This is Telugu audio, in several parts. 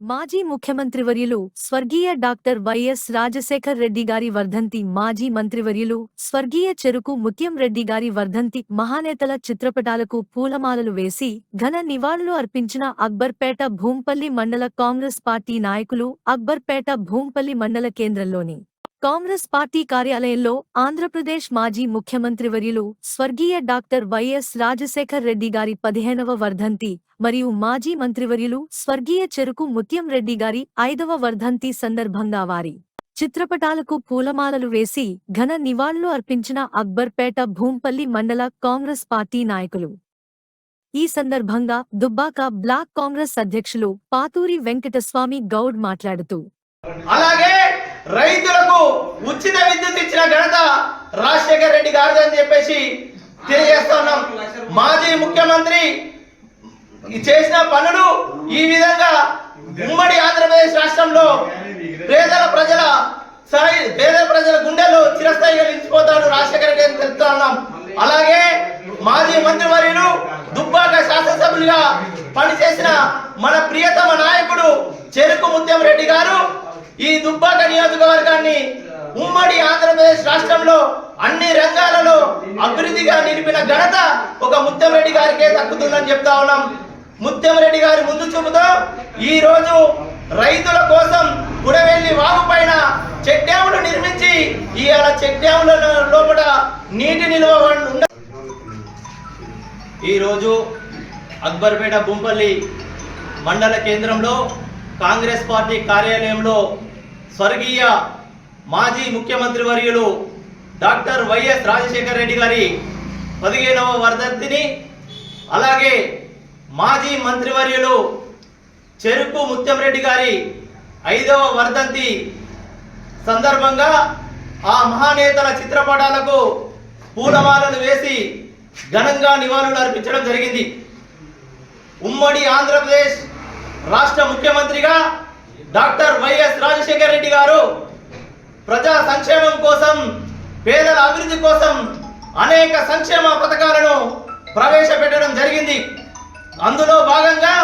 మాజీ ముఖ్యమంత్రివర్యులు స్వర్గీయ డాక్టర్ వైఎస్ రాజశేఖర్ రెడ్డి గారి వర్ధంతి మాజీ మంత్రివర్యులు స్వర్గీయ చెరుకు ముత్యం రెడ్డి గారి వర్ధంతి మహానేతల చిత్రపటాలకు పూలమాలలు వేసి ఘన నివాళులు అర్పించిన అక్బర్పేట భూంపల్లి మండల కాంగ్రెస్ పార్టీ నాయకులు అక్బర్పేట భూంపల్లి మండల కేంద్రంలోని కాంగ్రెస్ పార్టీ కార్యాలయంలో ఆంధ్రప్రదేశ్ మాజీ ముఖ్యమంత్రి వర్యులు స్వర్గీయ డాక్టర్ వైఎస్ రాజశేఖర్ రెడ్డి గారి పదిహేనవ వర్ధంతి మరియు మాజీ మంత్రివర్యులు స్వర్గీయ చెరుకు ముత్యం రెడ్డి గారి ఐదవ వర్ధంతి సందర్భంగా వారి చిత్రపటాలకు పూలమాలలు వేసి ఘన నివాళులు అర్పించిన అక్బర్పేట భూంపల్లి మండల కాంగ్రెస్ పార్టీ నాయకులు. ఈ సందర్భంగా దుబ్బాక బ్లాక్ కాంగ్రెస్ అధ్యక్షులు పాతూరి వెంకటస్వామి గౌడ్ మాట్లాడుతూ అలాగే రైతులకు ఉచిత విద్యుత్ ఇచ్చిన ఘనత రాజశేఖర్ రెడ్డి గారిది అని చెప్పేసి తెలియజేస్తున్నాం మాజీ ముఖ్యమంత్రి ఈ చేసిన పనులు ఈ విధంగా ఉమ్మడి ఆంధ్రప్రదేశ్ రాష్ట్రంలో పేదల ప్రజల పేద ప్రజల గుండెల్లో చిరస్థాయిగా నిలిచిపోతాడు రాజశేఖర రెడ్డి అని తెలుస్తా ఉన్నాం. అలాగే మాజీ మంత్రివర్యులు దుబ్బాక శాసనసభ్యులుగా పనిచేసిన మన ప్రియతమ నాయకుడు చెరుకు ముత్యం రెడ్డి గారు ఈ దుబ్బాక నియోజకవర్గాన్ని ఉమ్మడి ఆంధ్రప్రదేశ్ రాష్ట్రంలో అన్ని రంగాలలో అభివృద్ధిగా నిలిపిన ఘనత ఒక ముత్యంరెడ్డి గారికే తగ్గుతుందని చెప్తా ఉన్నాం. ముత్యంరెడ్డి గారి ముందు చూపుతో ఈ రోజు రైతుల కోసం కుడవెల్లి వాగు పైన చెక్ డ్యాములు నిర్మించి ఇవాళ చెక్ డ్యాముల లోపల నీటి నిల్వ ఉండ ఈరోజు అక్బర్పేట గుంపల్లి మండల కేంద్రంలో కాంగ్రెస్ పార్టీ కార్యాలయంలో స్వర్గీయ మాజీ ముఖ్యమంత్రి వర్యులు డాక్టర్ వైఎస్ రాజశేఖర రెడ్డి గారి పదిహేనవ వర్ధంతిని అలాగే మాజీ మంత్రివర్యులు చెరుకు ముత్యంరెడ్డి గారి ఐదవ వర్ధంతి సందర్భంగా ఆ మహానేతల చిత్రపటాలకు పూలమాలను వేసి ఘనంగా నివాళులు అర్పించడం జరిగింది. ఉమ్మడి ఆంధ్రప్రదేశ్ రాష్ట్ర ముఖ్యమంత్రిగా డాక్టర్ వైఎస్ రాజశేఖర రెడ్డి గారు ప్రజా సంక్షేమం కోసం పేదల అభివృద్ధి కోసం అనేక సంక్షేమ పథకాలను ప్రవేశపెట్టడం జరిగింది. అందులో భాగంగా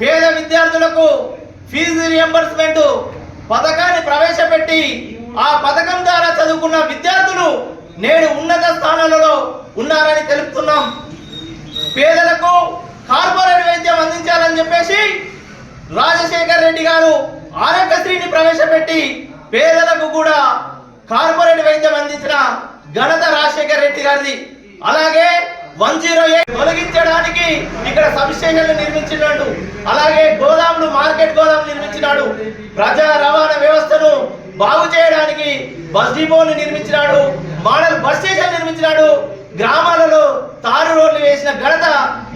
పేద విద్యార్థులకు ఫీజు రియంబర్స్మెంట్ పథకాన్ని ప్రవేశపెట్టి ఆ పథకం ద్వారా చదువుకున్న విద్యార్థులు నేడు ఉన్నత స్థానాలలో ఉన్నారని తెలుపుతున్నాం. పేదలకు కార్పొరేట్ వైద్యం అందించాలని చెప్పేసి రాజశేఖర్ రెడ్డి గారు ఆరోగ్యశ్రీని ప్రవేశపెట్టి పేదలకు కూడా కార్పొరేట్ వైద్యం అందించిన ఘనత రాజశేఖర్ రెడ్డి గారిది. అలాగే వన్ జీరో ఎయిట్ తొలగించడానికి ఇక్కడ సబ్స్టేషన్లు నిర్మించినాడు అలాగే గోదాములు మార్కెట్ గోదాములు నిర్మించినాడు. ప్రజా రవాణా వ్యవస్థను బాగు చేయడానికి బస్ డిపోలు నిర్మించినాడు మోడల్ బస్ స్టేషన్ నిర్మించినాడు గ్రామాలలో తారు రోడ్లు వేసిన ఘనత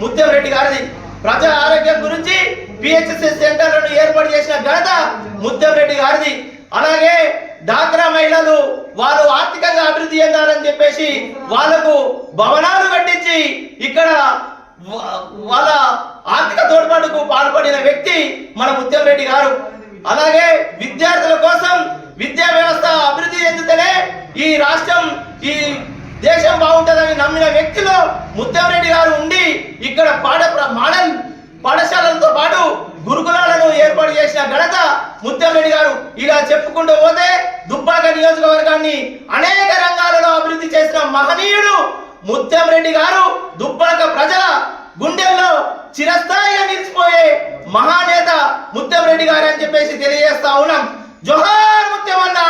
ముత్యం రెడ్డి గారిది. ప్రజా ఆరోగ్యం గురించి బిహెచ్సి సెంటర్లను ఏర్పాటు చేసిన ఘనత ముత్యం రెడ్డి గారిది. అలాగే డాక్రా మహిళలు వాళ్ళు ఆర్థికంగా అభివృద్ధి చెందాలని చెప్పేసి వాళ్ళకు భవనాలు కట్టించి ఇక్కడ వాళ్ళ ఆర్థిక తోడ్పాటుకు పాల్పడిన వ్యక్తి మన ముత్యం రెడ్డి గారు. అలాగే విద్యార్థుల కోసం విద్యా వ్యవస్థ అభివృద్ధి చెందితేనే ఈ రాష్ట్రం ఈ దేశం బాగుంటుందని నమ్మిన వ్యక్తిలో ముత్యం రెడ్డి గారు ఉండి ఇక్కడ పాఠ మాడల్ పాఠశాలలతో పాటు గురుకులాలను ఏర్పాటు చేసిన ఘనత రెడ్డి గారు ఇలా చెప్పుకుంటూ పోతే దుబ్బాక నియోజకవర్గాన్ని అనేక రంగాలలో అభివృద్ధి చేసిన మహనీయుడు ముత్యం రెడ్డి గారు దుబ్బాక ప్రజల గుండెల్లో చిరస్థాయిగా నిలిచిపోయే మహానేత ముత్యం రెడ్డి గారు అని చెప్పేసి తెలియజేస్తా ఉన్నాం. జోహార్ అన్నా